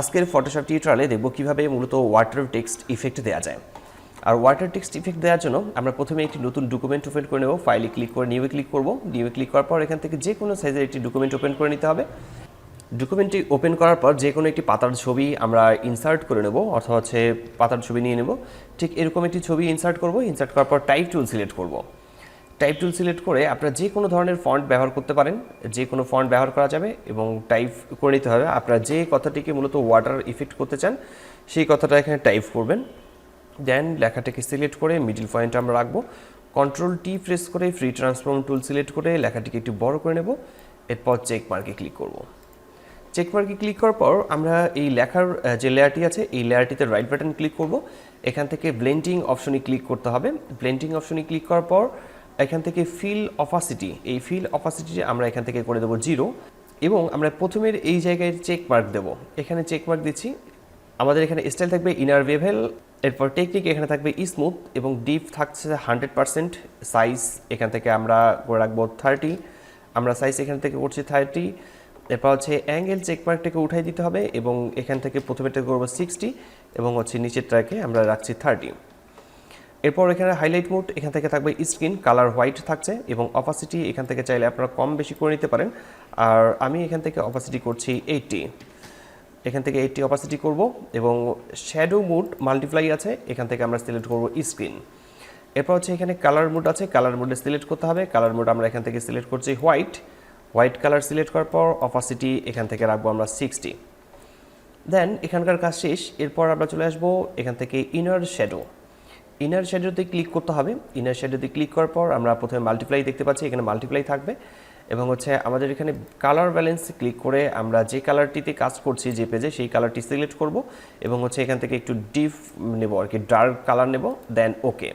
আজকের ফটোশপ টিউটোরিয়ালে দেখব কীভাবে মূলত ওয়াটার টেক্সট ইফেক্ট দেওয়া যায়। আর ওয়াটার টেক্সট ইফেক্ট দেওয়ার জন্য আমরা প্রথমে একটি নতুন ডকুমেন্ট ওপেন করে নেব। ফাইলে ক্লিক করে নিউয়ে ক্লিক করব। নিউয়ে ক্লিক করার পর এখান থেকে যে কোনো সাইজের একটি ডকুমেন্ট ওপেন করে নিতে হবে। ডকুমেন্টটি ওপেন করার পর যে কোনো একটি পাতার ছবি আমরা ইনসার্ট করে নেব অর্থাৎ হচ্ছে পাতার ছবি নিয়ে নেব। ঠিক এরকম একটি ছবি ইনসার্ট করব। ইনসার্ট করার পর টাইপ টুল সিলেক্ট করব। টাইপ টুল সিলেক্ট করে আপনারা যে কোনো ধরনের ফন্ট ব্যবহার করতে পারেন, যে কোনো ফন্ট ব্যবহার করা যাবে এবং টাইপ করে নিতে হবে। আপনারা যে কথাটিকে মূলত ওয়াটার ইফেক্ট করতে চান, সেই কথাটা এখানে টাইপ করবেন। দেন লেখাটাকে সিলেক্ট করে মিডিল পয়েন্ট আমরা রাখব। কন্ট্রোল টি প্রেস করে ফ্রি ট্রান্সফর্ম টুল সিলেক্ট করে লেখাটিকে একটু বড় করে নেব। এরপর চেক মার্কে ক্লিক করব। চেক মার্কে ক্লিক করার পর আমরা এই লেখার যে লেয়ারটি আছে, এই লেয়ারটিতে রাইট বাটন ক্লিক করব। এখান থেকে ব্লেন্ডিং অপশনে ক্লিক করতে হবে। ব্লেন্ডিং অপশনে ক্লিক করার পর এখান থেকে ফিল অপাসিটি এই ফিল অপাসিটি আমরা এখান থেকে করে দেবো জিরো এবং আমরা প্রথমের এই জায়গায় চেক মার্ক দেবো। এখানে চেক মার্ক দিচ্ছি। আমাদের এখানে স্টাইল থাকবে ইনার ভেভেল এরপর টেকনিক এখানে থাকবে স্মুথ এবং ডিপ থাকছে হান্ড্রেড পার্সেন্ট সাইজ এখান থেকে আমরা করে রাখব থার্টি আমরা সাইজ এখান থেকে করছি থার্টি এরপর হচ্ছে অ্যাঙ্গেল চেকমার্কটাকে উঠাই দিতে হবে এবং এখান থেকে প্রথমেটা করব সিক্সটি এবং হচ্ছে নিচেরটাকে আমরা রাখছি থার্টি এরপর এখানে হাইলাইট মোড এখান থেকে থাকবে স্ক্রিন কালার হোয়াইট থাকছে এবং অপাসিটি এখান থেকে চাইলে আপনারা কম বেশি করে নিতে পারেন। আর আমি এখান থেকে অপাসিটি করছি এইটটি এখান থেকে এইটটি অপাসিটি করব এবং শ্যাডো মুড মাল্টিপ্লাই আছে, এখান থেকে আমরা সিলেক্ট করব স্ক্রিন এরপর হচ্ছে এখানে কালার মুড আছে কালার মুডে সিলেক্ট করতে হবে। কালার মুড আমরা এখান থেকে সিলেক্ট করছি হোয়াইট হোয়াইট কালার সিলেক্ট করার পর অপাসিটি এখান থেকে রাখব আমরা সিক্সটি দেন এখানকার কাজ শেষ, এরপর আমরা চলে আসব এখান থেকে ইনার শ্যাডো ইনার শ্যাডোতে ক্লিক করতে হবে। ইনার শ্যাডোতে ক্লিক করার পর আমরা প্রথমে মাল্টিপ্লাই দেখতে পাচ্ছি, এখানে মাল্টিপ্লাই থাকবে। এবং হচ্ছে আমাদের এখানে কালার ব্যালেন্স ক্লিক করে আমরা যে কালারটিতে কাজ করছি যে পেজে সেই কালারটি সিলেক্ট করব এবং হচ্ছে এখান থেকে একটু ডিপ নেব আর কি ডার্ক কালার নেব দেন ওকে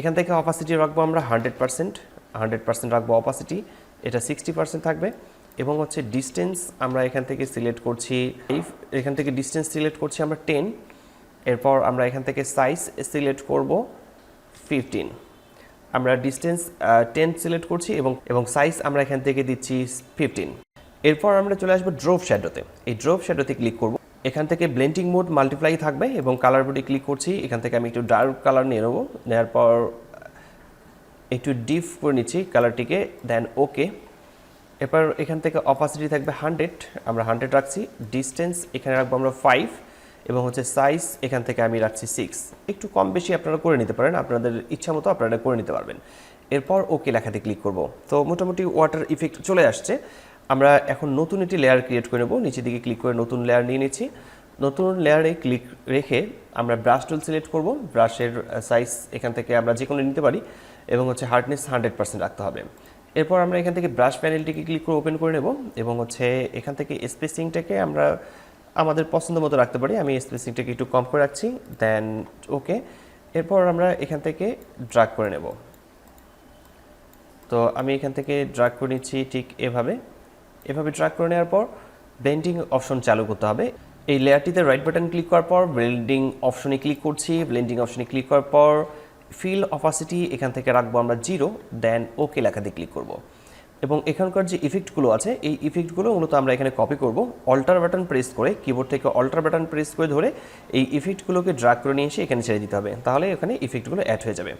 এখান থেকে অপাসিটি রাখব আমরা হান্ড্রেড পার্সেন্ট হান্ড্রেড পার্সেন্ট রাখব অপাসিটি এটা সিক্সটি পার্সেন্ট থাকবে। এবং হচ্ছে ডিস্টেন্স আমরা এখান থেকে সিলেক্ট করছি এখান থেকে ডিস্টেন্স সিলেক্ট করছি আমরা টেন এরপর আমরা এখান থেকে সাইজ সিলেক্ট করব ফিফটিন আমরা ডিস্টেন্স টেন সিলেক্ট করছি এবং এবং সাইজ আমরা এখান থেকে দিচ্ছি ফিফটিন এরপর আমরা চলে আসব ড্রপ শ্যাডোতে এই ড্রপ শ্যাডোতে ক্লিক করব। এখান থেকে ব্লেন্ডিং মোড মাল্টিপ্লাই থাকবে এবং কালার বোর্ডে ক্লিক করছি। এখান থেকে আমি একটু ডার্ক কালার নিয়ে নেব। নেওয়ার পর, একটু ডিপ করে নিচ্ছি কালারটিকে দেন ওকে এরপর এখান থেকে অপাসিটি থাকবে হান্ড্রেড আমরা হান্ড্রেড রাখছি। ডিস্টেন্স এখানে রাখব আমরা ফাইভ এবং হচ্ছে সাইজ এখান থেকে আমি রাখছি সিক্স একটু কম বেশি আপনারা করে নিতে পারেন, আপনাদের ইচ্ছা মতো আপনারা করে নিতে পারবেন। এরপর ওকে লেখাতে ক্লিক করব। তো মোটামুটি ওয়াটার ইফেক্ট চলে আসছে। আমরা এখন নতুন একটি লেয়ার ক্রিয়েট করে নেব। নিচের দিকে ক্লিক করে নতুন লেয়ার নিয়ে নিচ্ছি। নতুন লেয়ারে ক্লিক রেখে আমরা ব্রাশ টুল সিলেক্ট করব। ব্রাশের সাইজ এখান থেকে আমরা যে কোনো নিতে পারি এবং হচ্ছে হার্ডনেস হান্ড্রেড পার্সেন্ট রাখতে হবে। এরপর আমরা এখান থেকে ব্রাশ প্যানেলটিকে ক্লিক করে ওপেন করে নেব এবং হচ্ছে এখান থেকে স্পেসিংটাকে আমরা আমাদের পছন্দ মতো রাখতে পারি। আমি স্পেসিংটাকে একটু কম করে রাখছি। দেন ওকে এরপর আমরা এখান থেকে ড্রাগ করে নেব। তো আমি এখান থেকে ড্রাগ করে নিচ্ছি ঠিক এভাবে। এভাবে ড্রাগ করে নেওয়ার পর ব্লেন্ডিং অপশন চালু করতে হবে। এই লেয়ারটিতে রাইট বাটন ক্লিক করার পর ব্লেন্ডিং অপশনে ক্লিক করছি। ব্লেন্ডিং অপশনে ক্লিক করার পর ফিল অপাসিটি এখান থেকে রাখব আমরা জিরো দেন ওকে লেখাতে ক্লিক করব। এবং এখানকার যে ইফেক্টগুলো আছে, এই ইফেক্টগুলো মূলত আমরা এখানে কপি করব। অল্টার বাটন প্রেস করে কিবোর্ড থেকে অল্টার বাটন প্রেস করে ধরে এই ইফেক্টগুলোকে ড্রাগ করে নিয়ে এসে এখানে ছেড়ে দিতে হবে। তাহলে এখানে ইফেক্টগুলো অ্যাড হয়ে যাবে।